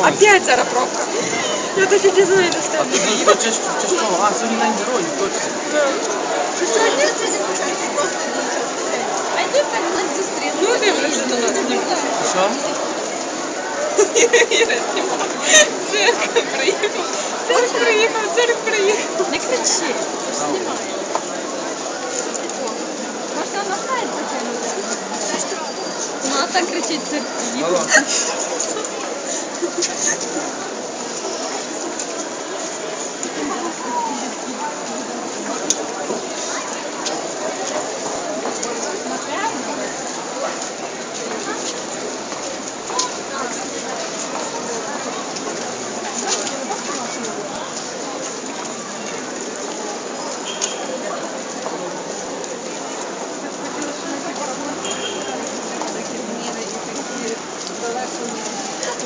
Опять зараз пробка. Я так і не знаю, де А тут її частково. А, сьогодні день героїв, точно. А йди так нас зустріли. Ну, дивлюся до нас. Що? Цирк приїхав. Цирк приїхав, цирк приїхав. Не кричи, знімай. Можна на сайт закинути. Так кричить цирк.